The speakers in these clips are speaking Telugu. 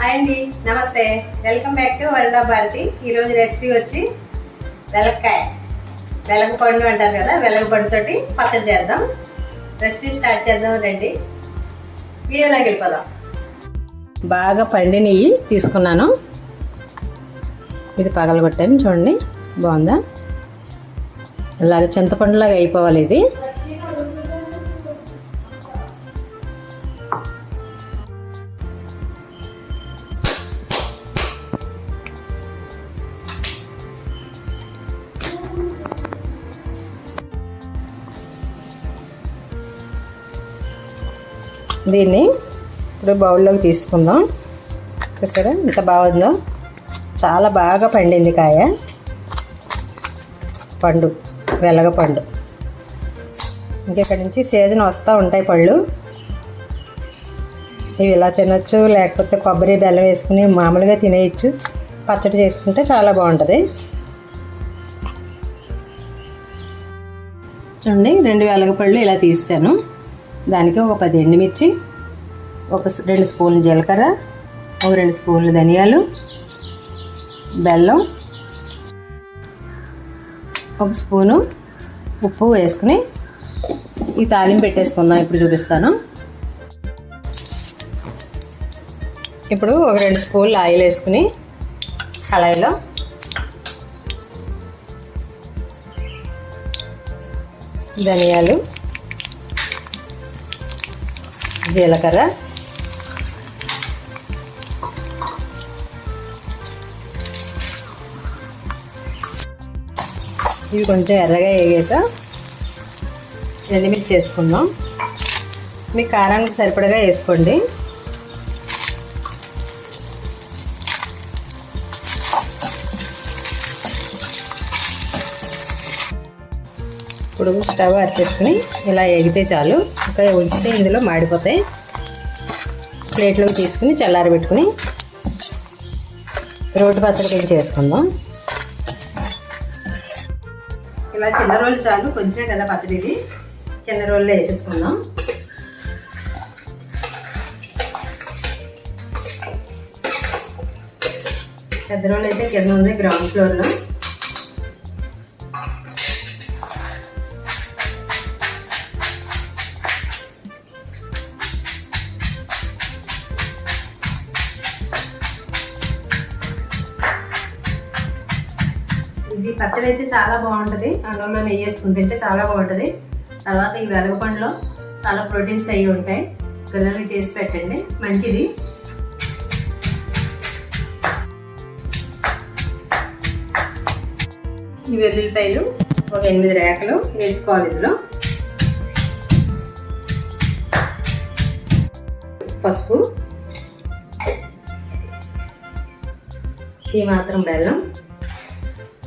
హాయ్ అండి నమస్తే. Welcome back to world Bharathi. ఈరోజు రెసిపీ వచ్చి వెలక్కాయ. వెలగపండు అంటారు కదా వెలగపండుతోటి పచ్చడి చేద్దాం. రెసిపీ స్టార్ట్ చేద్దాం రండి. వీడియోలోకి వెళ్ళిపోదాం. బాగా పండినవి తీసుకున్నాను. ఇది పగలగొట్టాము చూడండి బాగుందా? ఇలాగ చింతపండులాగా అయిపోవాలి ఇది. దీన్ని ఇప్పుడు బౌల్లోకి తీసుకుందాం. చూసారా? ఎంత బాగుందో చాలా బాగా పండింది కాయ. పండు వెలగ పండు. ఇంకెక్కడి నుంచి సీజన్ వస్తూ ఉంటాయి పళ్ళు. ఇవి ఇలా తినొచ్చు లేకపోతే కొబ్బరి బెల్లం వేసుకుని మామూలుగా తినేయచ్చు. పచ్చడి చేసుకుంటే చాలా బాగుంటుంది. చూడండి రెండు వెలగపళ్ళు ఇలా తీస్తాను దానికి ఒక పది ఎండుమిర్చి ఒక రెండు స్పూన్లు జీలకర్ర ఒక రెండు స్పూన్లు ధనియాలు బెల్లం ఒక స్పూను ఉప్పు వేసుకుని ఈ తాలింపు పెట్టేసుకుందాం. ఇప్పుడు చూపిస్తాను. ఇప్పుడు ఒక రెండు స్పూన్లు ఆయిల్ వేసుకుని కళాయిలో ధనియాలు జీలకర్ర. ఇవి కొంచెం ఎర్రగా వేగాక ఎండుమిర్చి వేసుకుందాం. మీ కారానికి సరిపడగా వేసుకోండి. ఇప్పుడు స్టవ్ అర్చేసుకుని ఇలా ఎగితే చాలు. ఇంకా ఉంచితే ఇందులో మాడిపోతాయి. ప్లేట్లోకి తీసుకుని చల్లారబెట్టుకుని రోటి పచ్చడి కింద చేసుకుందాం. ఇలా చిన్న రోజులు చాలు. కొంచెం కదా పచ్చడి ఇది. చిన్న రోజుల్లో వేసేసుకుందాం. పెద్ద రోజులు అయితే కింద ఉంది గ్రౌండ్ ఫ్లోర్లో పచ్చడి అయితే చాలా బాగుంటుంది. అన్నంలో నెయ్యి వేసుకుని తింటే చాలా బాగుంటుంది. తర్వాత ఈ వెలగపండులో చాలా ప్రోటీన్స్ అవి ఉంటాయి. పిల్లలకి చేసి పెట్టండి. మంచిది. ఈ వెల్లుల్లిపాయలు ఒక ఎనిమిది రేకలు వేసుకోవాలి ఇందులో. పసుపు. ఈ మాత్రం బెల్లం.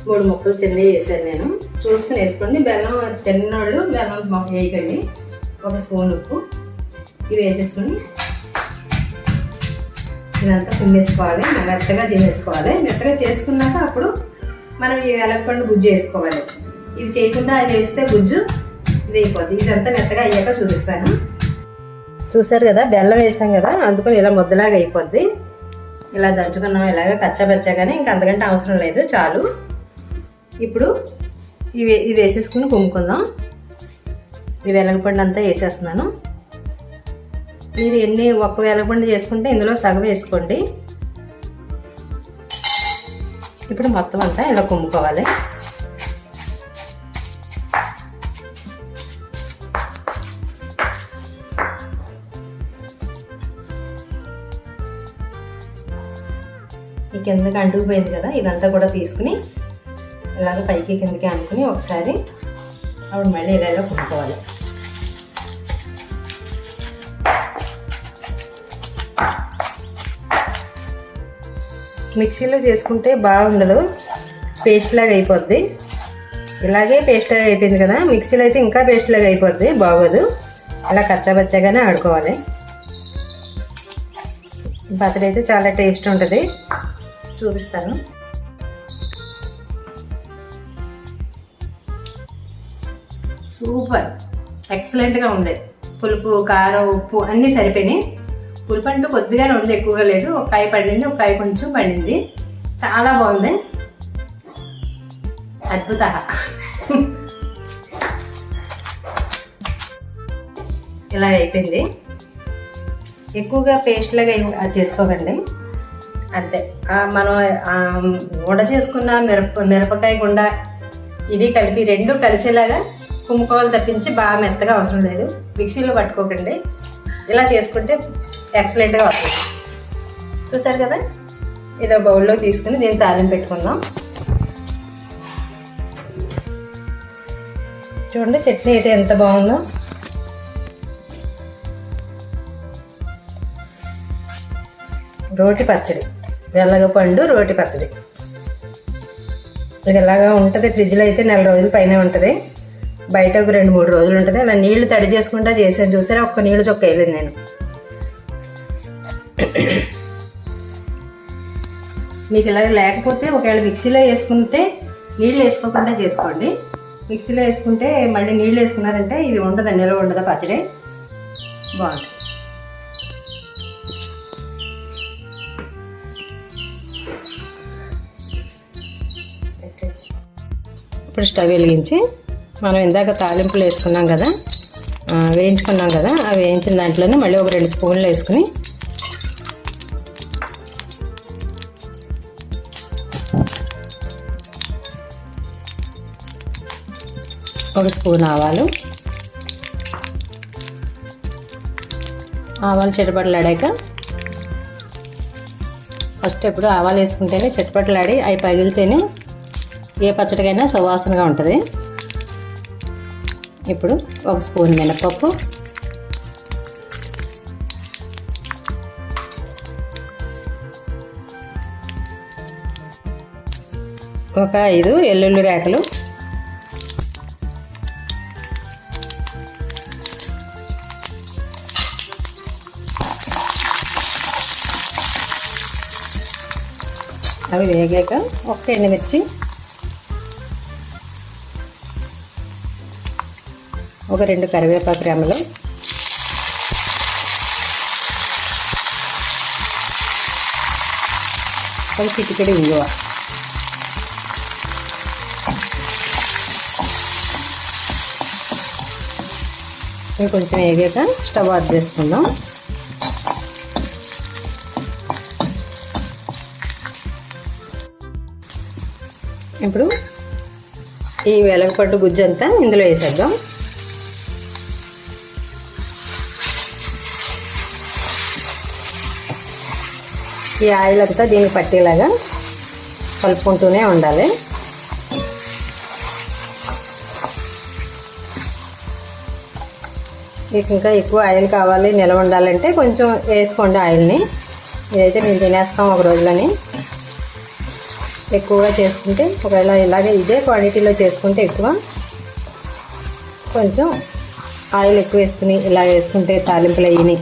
మూడు ముక్కలు చిన్నవి వేసాను నేను. చూసుకుని వేసుకోండి. బెల్లం తిన్నోళ్ళు బెల్లం మొక్క వేయకండి. ఒక స్పూన్ ఉప్పు. ఇవి వేసేసుకొని ఇదంతా కుమ్మేసుకోవాలి మెత్తగా చేసేసుకోవాలి. మెత్తగా చేసుకున్నాక అప్పుడు మనం ఈ వెలగపండు గుజ్జు వేసుకోవాలి. ఇది చేయకుండా అది వేస్తే గుజ్జు ఇది అయిపోద్ది. ఇదంతా మెత్తగా అయ్యాక చూపిస్తాను. చూసారు కదా? బెల్లం వేసాం కదా? అందుకని ఇలా ముద్దలాగా అయిపోద్ది. ఇలా దంచుకున్నాం. ఇలాగ కచ్చాబచ్చాగానే ఇంకా అంతకంటే అవసరం లేదు. చాలు. ఇప్పుడు ఇవి ఇది వేసేసుకుని కుమ్ముకుందాం ఈ వెలగపండు అంతా వేసేస్తున్నాను. మీరు ఎన్ని ఒక్క వెలగపండు చేసుకుంటే ఇందులో సగం వేసుకోండి. ఇప్పుడు మొత్తం అంతా ఇలా కుమ్ముకోవాలి ఈ కిందకి అంటుకుపోయింది కదా ఇదంతా కూడా తీసుకుని ఇలాగ పైకి కిందకి అనుకుని ఒకసారి అప్పుడు మళ్ళీ ఇలా ఇలా కుట్టుకోవాలి మిక్సీలో చేసుకుంటే బాగుండదు. పేస్ట్ లాగా అయిపోద్ది. ఇలాగే పేస్ట్ లాగా అయిపోయింది కదా మిక్సీలో అయితే ఇంకా పేస్ట్ లాగా అయిపోద్ది బాగోదు. అలా కచ్చాబచ్చాగానే ఆడుకోవాలి. బతడైతే అయితే చాలా టేస్ట్ ఉంటుంది. చూపిస్తాను. సూపర్. ఎక్సలెంట్గా ఉంది. పులుపు కారం ఉప్పు అన్నీ సరిపోయినాయి. పులిపండు కొద్దిగానే ఉంది ఎక్కువగా లేదు. ఒక కాయ పడింది ఒక కాయ కొంచెం పండింది. చాలా బాగుంది. అద్భుత. ఇలా అయిపోయింది. ఎక్కువగా పేస్ట్ లాగా అది చేసుకోకండి. అంతే. మనం వడ చేసుకున్న మిరప మిరపకాయ గుండ ఇది కలిపి రెండు కలిసేలాగా కుమ్ముకోవాలి తప్పించి బాగా మెత్తగా అవసరం లేదు. మిక్సీలో పట్టుకోకండి. ఇలా చేసుకుంటే ఎక్సలెంట్గా వస్తుంది. చూసారు కదా? ఇదో బౌల్లో తీసుకుని దీన్ని తాలింపు పెట్టుకుందాం. చూడండి చట్నీ అయితే ఎంత బాగుందో. రోటి పచ్చడి వెల్లగపండు రోటి పచ్చడి. ఇలాగా ఉంటుంది? ఫ్రిడ్జ్లో అయితే నెల రోజుల పైన ఉంటుంది. బయట ఒక రెండు మూడు రోజులు ఉంటుంది. అలా నీళ్ళు తడి చేసుకుంటా చేసాను చూసారా? ఒక్క నీళ్ళు చొక్క వేయలేదు నేను. మీకు ఇలా లేకపోతే ఒకవేళ మిక్సీలో వేసుకుంటే నీళ్ళు వేసుకోకుండా చేసుకోండి. మిక్సీలో వేసుకుంటే మళ్ళీ నీళ్ళు వేసుకున్నారంటే ఇది ఉండదు నిల్వ ఉండదు పచ్చడి. బాగుంటుంది. ఇప్పుడు స్టవ్ వెలిగించి మనం ఇందాక తాలింపులు వేసుకున్నాం కదా వేయించుకున్నాం కదా ఆ వేయించిన దాంట్లోనే మళ్ళీ ఒక రెండు స్పూన్లు వేసుకుని ఒక స్పూన్ ఆవాలు. ఆవాలు చిటపటలాడాక ఫస్ట్ ఎప్పుడు ఆవాలు వేసుకుంటేనే చిటపటలాడి అవి పగిలితేనే ఏ పచ్చడికైనా సువాసనగా ఉంటుంది. ఇప్పుడు ఒక స్పూన్ మినపప్పు. ఒక ఐదు ఎల్లుల్లి రేకలు. అవి వేగాక ఒక ఎండుమిర్చి. ఒక రెండు కరివేపాకు రెమ్మలు. ఒక చిటికెడు ఇంగువ. ఇవి కొంచెం వేగాక స్టవ్ ఆఫ్ చేసుకుందాం. ఇప్పుడు ఈ వెలగపట్టు గుజ్జు అంతా ఇందులో వేసేద్దాం. ఈ ఆయిల్ అంతా దీనికి పట్టేలాగా కలుపుకుంటూనే ఉండాలి. మీకు ఇంకా ఎక్కువ ఆయిల్ కావాలి నిలవ ఉండాలంటే కొంచెం వేసుకోండి ఆయిల్ని. ఇదైతే మేము తినేస్తాం ఒక రోజులని. ఎక్కువగా చేసుకుంటే ఒకవేళ ఇలాగే ఇదే క్వాంటిటీలో చేసుకుంటే ఎక్కువ కొంచెం ఆయిల్ ఎక్కువ వేసుకుని ఇలా వేసుకుంటే తాలింపులు అయ్యి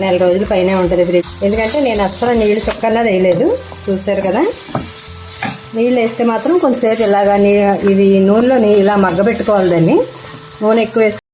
నెల రోజుల పైనే ఉంటుంది ఫ్రిడ్జ్. ఎందుకంటే నేను అస్సలు నీళ్ళు చుక్కలా వేయలేదు చూసారు కదా? నీళ్ళు వేస్తే మాత్రం కొంచెంసేపు ఇలాగా నీ ఇది నూనెలోని ఇలా మగ్గబెట్టుకోవాలి దాన్ని. నూనె ఎక్కువ వేస్తే